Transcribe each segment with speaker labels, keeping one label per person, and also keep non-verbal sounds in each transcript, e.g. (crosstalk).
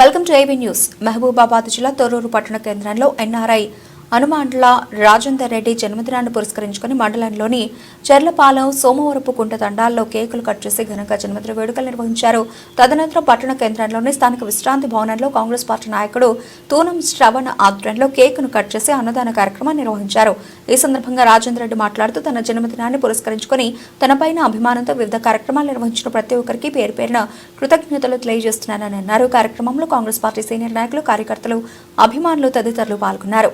Speaker 1: Welcome to AB news. Mahabubabad జిల్లా తొర్రూరు పట్టణ కేంద్రంలో ఎన్ఆర్ఐ హనుమాండ్ల రాజేందర్ రెడ్డి జన్మదినాన్ని పురస్కరించుకుని మండలంలోని చెర్లపాలెం సోమవరపు కుంట తండాల్లో కేకులు కట్ చేసి ఘనంగా జన్మదిన వేడుకలు నిర్వహించారు. తదనంతరం పట్టణ కేంద్రంలోని స్థానిక విశ్రాంతి భవనంలో కాంగ్రెస్ పార్టీ నాయకుడు తూనం శ్రవణ్ ఆధ్వర్యంలో కేకును కట్ చేసి అన్నదాన కార్యక్రమాన్ని నిర్వహించారు. ఈ సందర్భంగా రాజేందర్ రెడ్డి మాట్లాడుతూ తన జన్మదినాన్ని పురస్కరించుకుని తనపైన అభిమానంతో వివిధ కార్యక్రమాలు నిర్వహించిన ప్రతి ఒక్కరికి పేరు పేరున కృతజ్ఞతలు తెలియజేస్తున్నానని అన్నారు. కార్యక్రమంలో కాంగ్రెస్ పార్టీ సీనియర్ నాయకులు కార్యకర్తలు అభిమానులు తదితరులు పాల్గొన్నారు.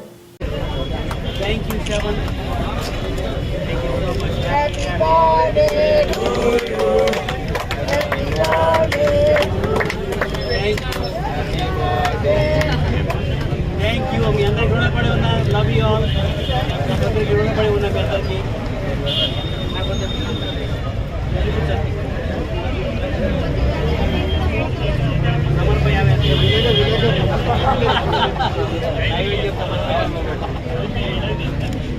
Speaker 2: Thank you, Seven. Thank you so much.
Speaker 3: Happy birthday to you. Happy birthday to
Speaker 2: Thank you. Thank you మీ అందరికి రుణపడి ఉన్నా లవ్ యూ ఆల్ అందరికి రుణపడి ఉన్న పెద్దకి నాకు కొంచెం చూపించండి. సమర్పయామి అంటే (laughs) (laughs)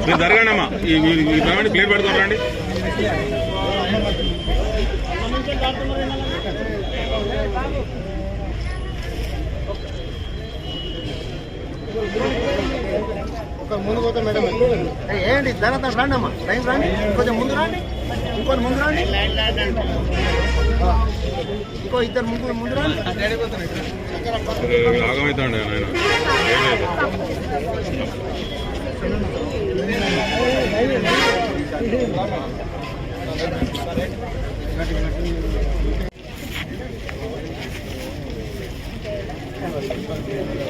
Speaker 4: మీరు జరగండి అమ్మా. ఈ ప్రమాణి ప్లేట్ పెడుతున్నారు రండి.
Speaker 5: ముందు పోతే మేడం ఏంటి? జాగ్రత్త రండి అమ్మా. లైన్ రండి. కొంచెం ముందు రండి. ఇంకోటి ముందు రండి. ఇంకో ఇద్దరు ముందు ముందు రండి.
Speaker 4: Thank you.